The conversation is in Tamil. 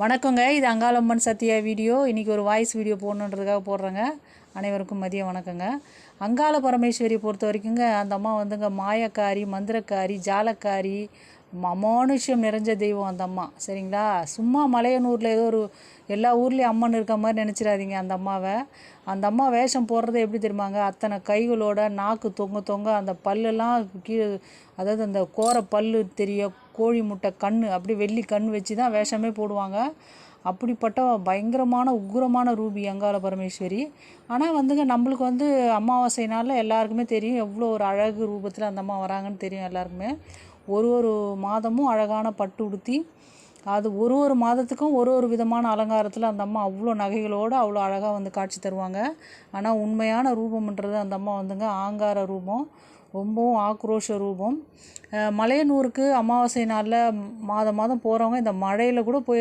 வணக்கங்க. இது அங்காளம்மன் சத்யா வீடியோ. இன்றைக்கி ஒரு வாய்ஸ் வீடியோ போடணுன்றதுக்காக போடுறேங்க. அனைவருக்கும் மதியம் வணக்கங்க. அங்காள பரமேஸ்வரி பொறுத்த வரைக்குங்க அந்த அம்மா வந்துங்க மாயக்காரி மந்திரக்காரி ஜாலக்காரி ம- அமானுஷ்யம் நிறைஞ்ச தெய்வம் அந்த அம்மா. சரிங்களா? சும்மா மலையனூரில் ஏதோ ஒரு எல்லா ஊர்லேயும் அம்மன் இருக்க மாதிரி நினச்சிடாதீங்க அந்த அம்மாவை. அந்த அம்மா வேஷம் போடுறது எப்படி தெரியுமாங்க? அத்தனை கைகளோட நாக்கு தொங்க தொங்க அந்த பல்லெல்லாம் கீழே அதாவது அந்த கோர பல்லு தெரிய கோழி முட்டை கண் அப்படி வெள்ளி கண் வச்சு தான் வேஷமே போடுவாங்க. அப்படிப்பட்ட பயங்கரமான உக்ரமான ரூபி அங்காள பரமேஸ்வரி. ஆனால் வந்துங்க நம்மளுக்கு வந்து அமாவாசை நாளில் எல்லாருக்குமே தெரியும் எவ்வளோ ஒரு அழகு ரூபத்தில் அந்த அம்மா வராங்கன்னு தெரியும் எல்லாருக்குமே. ஒரு ஒரு மாதமும் அழகான பட்டு உடுத்தி அது ஒரு ஒரு மாதத்துக்கும் ஒரு ஒரு விதமான அலங்காரத்தில் அந்த அம்மா அவ்வளோ நகைகளோடு அவ்வளோ அழகாக வந்து காட்சி தருவாங்க. ஆனால் உண்மையான ரூபம்ன்றது அந்த அம்மா வந்துங்க ஆங்கார ரூபம். ரொம்பவும் ஆக்ரோஷ ரூபம். மலையனூருக்கு அமாவாசை நாளில் மாதம் மாதம் போகிறவங்க இந்த மழையில் கூட போய்